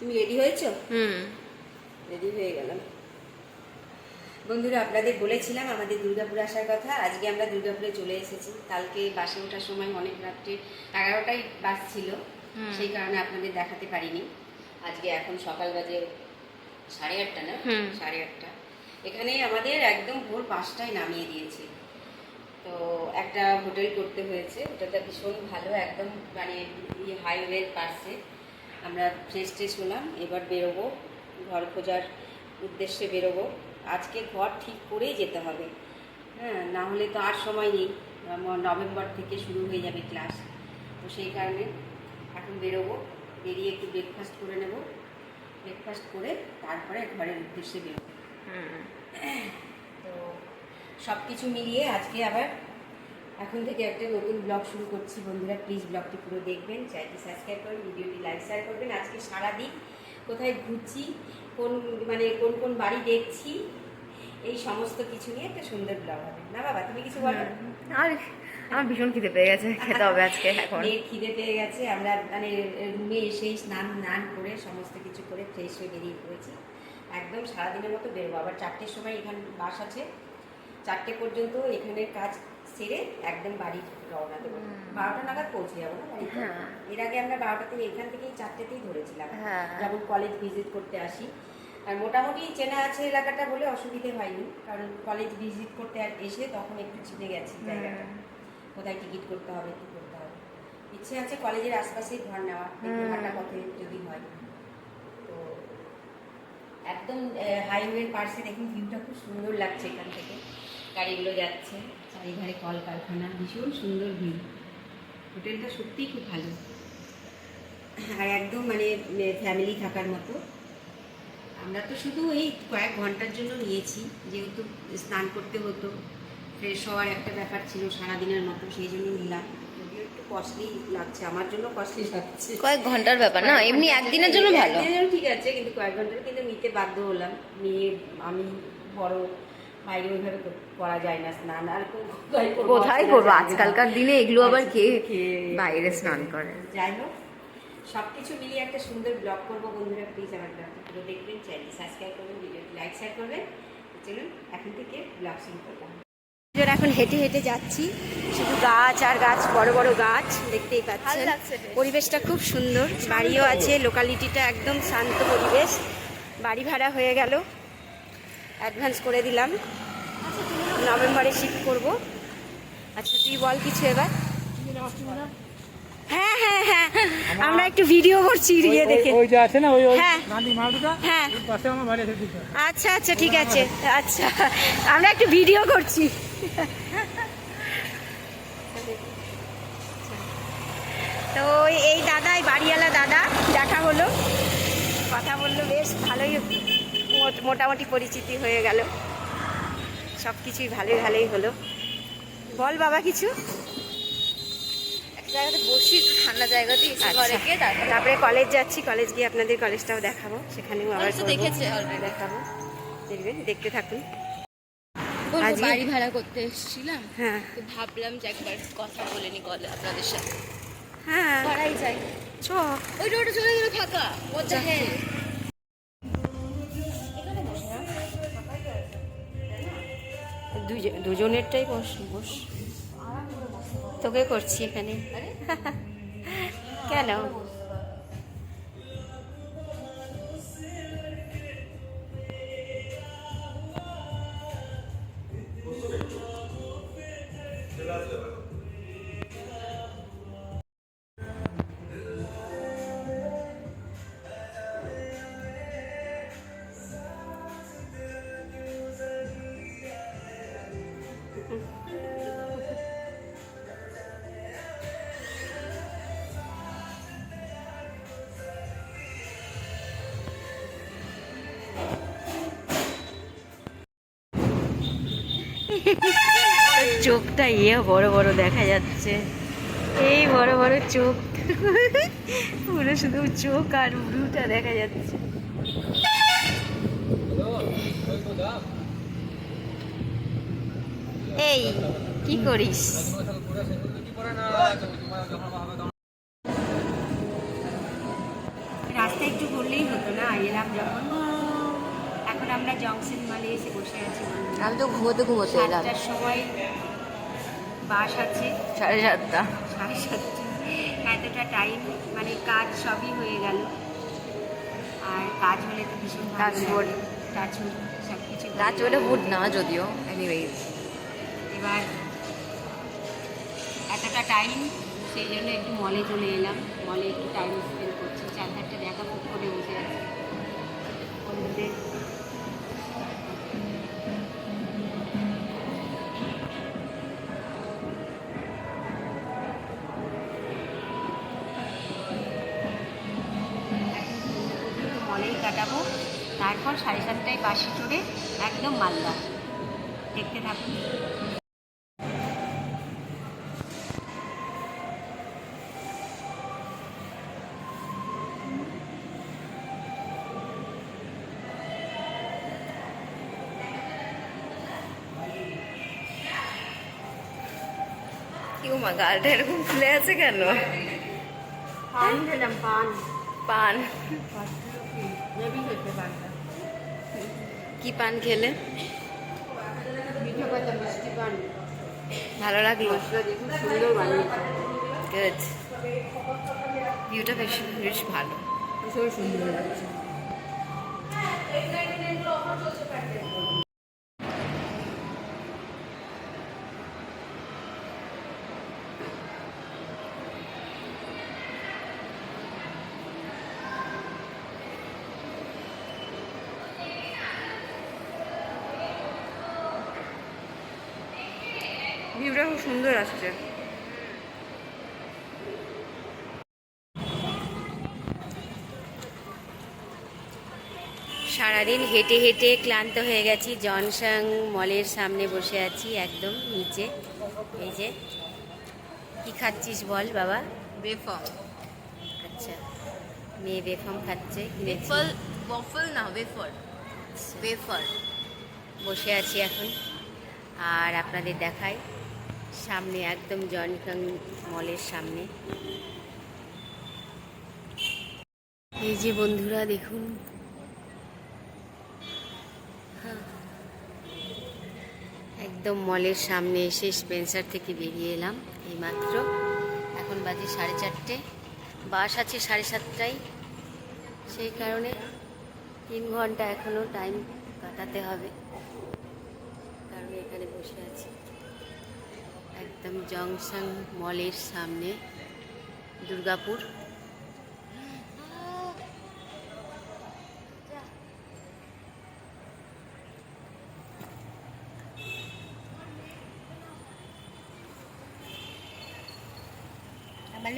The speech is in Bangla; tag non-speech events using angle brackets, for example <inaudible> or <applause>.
তুমি রেডি হয়েছো? হুম। রেডি হয়ে গেলাম। বন্ধুরা আপনাদের বলেছিলাম আমাদের দুর্গাপুর আসার কথা। আজকে আমরা দুর্গাপুরে চলে এসেছি। কালকে বাসে ওঠার সময় অনেক রাত্রে এগারোটাই বাস ছিল। সেই কারণে আপনাদের দেখাতে পারিনি। আজকে এখন সকাল বাজে সাড়ে আটটা না? হুম। সাড়ে আটটা। এখানে আমাদের একদম ভোর পাঁচটায় নামিয়ে দিয়েছে। তো একটা হোটেল করতে হয়েছে। হোটেলটা ভীষণ ভালো একদম মানে হাইওয়ের পাশে। আমরা ফ্রেশ ট্রেশ হলাম এবার বেরোবো ঘর খোঁজার উদ্দেশ্যে বেরোবো। আজকে ঘর ঠিক করেই যেতে হবে। হ্যাঁ না হলে তো আর সময় নেই। নভেম্বর থেকে শুরু হয়ে যাবে ক্লাস। তো সেই কারণে এখন বেরোবো বেরিয়ে একটু ব্রেকফাস্ট করে নেব। ব্রেকফাস্ট করে তারপরে ঘরের উদ্দেশ্যে বেরোবো। হুম। তো সব কিছু মিলিয়ে আজকে আবার এখন থেকে একটা নতুন ব্লগ শুরু করছি। বন্ধুরা প্লিজ ব্লগটি পুরো দেখবেন চ্যানেলটি সাবস্ক্রাইব করবেন ভিডিওটি লাইক শেয়ার করবেন। আজকে সারাদিন কোথায় ঘুরছি কোন মানে কোন কোন বাড়ি দেখছি এই সমস্ত কিছু নিয়ে একটা সুন্দর ব্লগ হবে। না বাবা তুমি কিছু বলো? আর আমার ভীষণ খিদে পেয়ে গেছে খেতে হবে আজকে এখন। খিদে পেয়ে গেছে আমরা মানে রুমে এসেই স্নান স্নান করে সমস্ত কিছু করে ফ্রেশ হয়ে বেরিয়ে পড়েছি। একদম সারাদিনের মতো বেরোবো। আবার চারটের সময় এখানে বাস আছে। চারটে পর্যন্ত এখানে কাজ সেরে একদম বাড়ি রওনা দেবো। বারোটা নাগাদ পৌঁছে যাব না হ্যাঁ। এর আগে আমরা বারোটা থেকে এখান থেকেই চারটেতেই ধরেছিলাম। যেমন কলেজ ভিজিট করতে আসি। আর মোটামুটি চেনা আছে এলাকাটা বলে অসুবিধে হয়নি। কারণ কলেজ ভিজিট করতে আর এসে তখন একটু চিনে গেছি জায়গাটা। কোথায় টিকিট করতে হবে কি করতে হবে? ইচ্ছে আছে কলেজের আশপাশেই ঘর নেওয়া। হাঁটা পথে যদি হয়। তো একদম হাইওয়ের পাশে দেখুন ভিউটা খুব সুন্দর লাগছে এখান থেকে। গাড়িগুলো যাচ্ছে। চারিধারে কলকারখানা ভীষণ সুন্দর ভিউ। হোটেলটা সত্যিই খুব ভালো। আর একদম মানে ফ্যামিলি থাকার মতো। আমরা তো শুধু এই কয়েক ঘণ্টার জন্য নিয়েছি যেহেতু স্নান করতে হতো। ফ্রেশ হওয়ার একটা ব্যাপার ছিল সারাদিনের মতো সেই জন্য নিলাম। যদিও একটু কস্টলি লাগছে আমার জন্য কস্টলি লাগছে। কয়েক ঘণ্টার ব্যাপার না এমনি একদিনের জন্য ভালো। ঠিক আছে কিন্তু কয়েক ঘণ্টার কিন্তু নিতে বাধ্য হলাম। মেয়ে আমি বড় বাইরে ওইভাবে করা যায় না স্নান আর কোথায় করব? আজকালকার দিনে এগুলো আবার কে বাইরে স্নান করে? যাই হোক সব কিছু মিলিয়ে একটা সুন্দর ব্লগ করব বন্ধুরা প্লিজ আমার ব্লগটা পুরো দেখবেন চ্যানেল সাবস্ক্রাইব করবেন ভিডিওটি লাইক শেয়ার করবেন। চলুন এখন থেকে ব্লগ শুরু করলাম এখন হেঁটে হেঁটে যাচ্ছি। শুধু গাছ আর গাছ বড় বড় গাছ দেখতেই পাচ্ছেন। লাগছে পরিবেশটা খুব সুন্দর। বাড়িও আছে লোকালিটিটা একদম শান্ত পরিবেশ। বাড়ি ভাড়া হয়ে গেল। অ্যাডভান্স করে দিলাম। নভেম্বরে শিফট করব। আচ্ছা তুই বল কিছু এবার। হ্যাঁ হ্যাঁ হ্যাঁ। আমরা একটু ভিডিও করছি ইয়ে দেখে। ওই যে আছে না ওই ওই হ্যাঁ। হ্যাঁ। পাশে আমার বাড়ি আছে আচ্ছা আচ্ছা ঠিক আছে। আচ্ছা আমরা একটু ভিডিও করছি। তো ওই- এই দাদা এই বাড়িওয়ালা দাদা দেখা হলো। কথা বলল বেশ ভালোই মোটামুটি পরিচিতি হয়ে গেল। সব কিছুই ভালোই ভালোই হলো। বল বাবা কিছু? জায়গাতে বসি ঠান্ডা জায়গাতে আচ্ছা। ঘরে গিয়ে তারপরে কলেজ যাচ্ছি কলেজ গিয়ে আপনাদের কলেজটাও দেখাবো। সেখানেও আবার। দেখেছে দেখাবো। দেখবেন দেখতে থাকুন। বাড়ি ভাড়া করতে এসেছিলাম। হ্যাঁ। তো ভাবলাম যে একবার কথা বলে নি কলে আপনাদের সাথে। হ্যাঁ। করাই যায়। চ। ওই রোডে চলে গেলে মজা হ্যাঁ। দুজনেরটাই বস বস। তোকে করছি এখানে। <laughs> কেন? চোখটা ইয়ে বড় বড় দেখা যাচ্ছে। এই বড় বড় চোখ। পুরো শুধু চোখ আর ব্লুটা দেখা যাচ্ছে। এই, কি করিস? রাস্তা একটু ঘুরলেই হতো না, এলাম যখন। এখন আমরা জংশন মালে এসে বসে আছি। আমি তো ঘুমোতে ঘুমোতে এলাম। সাতটার সময় বাস আছে। সাড়ে সাতটা। সাড়ে সাতটা। এতটা টাইম মানে কাজ সবই হয়ে গেল। আর কাজ হলে তো ভীষণ ভালো Touch wood. টাচ সব কিছু চলে বুট না যদিও। এনিওয়েজ এবার এতটা টাইম সেই জন্য একটু মলে চলে এলাম। মলে একটু টাইম স্পেন্ড করছি। চার চারটে মলেই কাটাবো। তারপর সাড়ে সাতটায় বাসে চড়ে একদম মালদা। দেখতে থাকুন। মা গালটা এরকম ফুলে আছে কেন? পান খেলাম পান। কি পান খেলে? ভালো লাগল। গুড ভিউটা বেশ বেশ ভালো। সুন্দর লাগছে। ভিউটা খুব সুন্দর আসছে। সারাদিন হেঁটে হেঁটে ক্লান্ত হয়ে গেছি। জনসাং মলের সামনে বসে আছি একদম নিচে। এই যে কি খাচ্ছিস বল বাবা? বেফল আচ্ছা মেয়ে বেফাম খাচ্ছে বেফল না বেফল। বেফল। বসে আছি এখন। আর আপনাদের দেখাই সামনে, একদম জনকাং মলের সামনে। এই যে বন্ধুরা, দেখুন। একদম মলের সামনে এসে স্পেন্সার থেকে বেরিয়ে এলাম এইমাত্র। এখন বাজে সাড়ে চারটে। বাস আছে সাড়ে সাতটায়। সেই কারণে তিন ঘণ্টা এখনও টাইম কাটাতে হবে। একদম জংশন মলের সামনে দুর্গাপুর। আমার